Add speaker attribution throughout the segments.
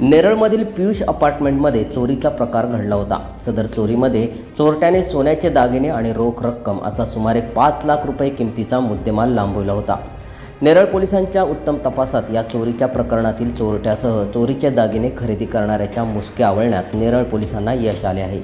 Speaker 1: नेरळमधील पियुष अपार्टमेंटमध्ये चोरीचा प्रकार घडला होता. सदर चोरीमध्ये चोरट्याने सोन्याचे दागिने आणि रोख रक्कम असा सुमारे पाच लाख रुपये किमतीचा मुद्देमाल लांबवला होता. नेरळ पोलिसांच्या उत्तम तपासात या चोरीच्या प्रकरणातील चोरट्यासह चोरीचे दागिने खरेदी करणाऱ्याच्या मुसक्या आवळण्यात नेरळ पोलिसांना यश आले आहे.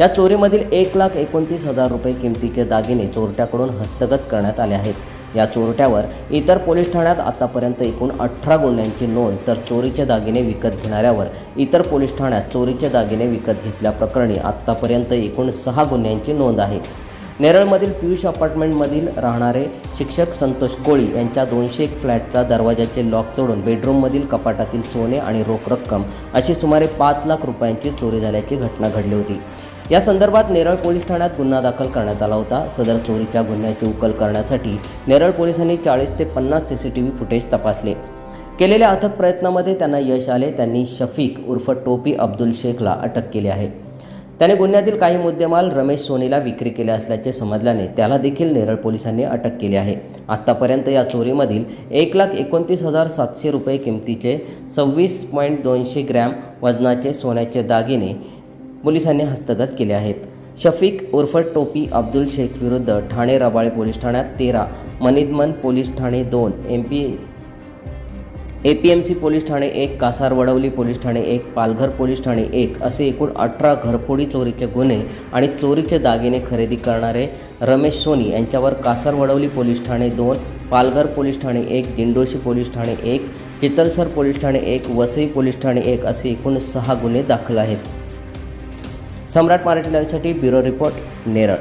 Speaker 1: या चोरीमधील एक लाख एकोणतीस हजार रुपये किमतीचे दागिने चोरट्याकडून हस्तगत करण्यात आले आहेत. या चोरट्यावर इतर पोलीस ठाण्यात आतापर्यंत एकूण अठरा गुन्ह्यांची नोंद तर चोरीचे दागिने विकत घेणाऱ्यावर इतर पोलीस ठाण्यात चोरीचे दागिने विकत घेतल्याप्रकरणी आत्तापर्यंत एकूण सहा गुन्ह्यांची नोंद आहे. नेरळमधील पियुष अपार्टमेंटमधील राहणारे शिक्षक संतोष कोळी यांच्या दोनशे एक फ्लॅटचा दरवाजाचे लॉक तोडून बेडरूममधील कपाटातील सोने आणि रोख रक्कम अशी सुमारे पाच लाख रुपयांची चोरी झाल्याची घटना घडली होती. या संदर्भात नेरळ पोलीस ठाण्यात गुन्हा दाखल करण्यात आला होता. सदर चोरीच्या गुन्ह्याची उकल करण्यासाठी नेरळ पोलिसांनी चाळीस ते पन्नास C C T V footage तपासले. केलेल्या अथक प्रयत्नामध्ये त्यांना यश आले. त्यांनी शफीक उर्फ टोपी अब्दुल शेखला अटक केली आहे. त्याने गुन्ह्यातील काही मुद्देमाल रमेश सोनीला विक्री केले असल्याचे समजल्याने त्याला देखील नेरळ पोलिसांनी अटक केली आहे. आत्तापर्यंत या चोरीमधील एक लाख एकोणतीस हजार सातशे रुपये किमतीचे सव्वीस पॉईंट दोनशे ग्रॅम वजनाचे सोन्याचे दागिने पोलिसांनी हस्तगत केले आहेत. शफीक उर्फ टोपी अब्दुल शेख विरुद्ध ठाणे रबाळे पोलीस ठाण्यात तेरा मनिदमन पोलीस ठाणे दोन M P A P M C police Thane एक कासार वडवली पोलीस ठाणे एक पालघर पोलीस ठाणे एक असे एकूण अठरा घरफोडी चोरीचे गुन्हे आणि चोरीचे दागिने खरेदी करणारे रमेश सोनी यांच्यावर कासार वडवली पोलीस ठाणे दोन पालघर पोलीस ठाणे एक दिंडोशी पोलीस ठाणे एक चितलसर पोलीस ठाणे एक वसई पोलीस ठाणे एक असे एकूण सहा गुन्हे दाखल आहेत. सम्राट मराठी लाईव्हसाठी ब्युरो रिपोर्ट नेरळ.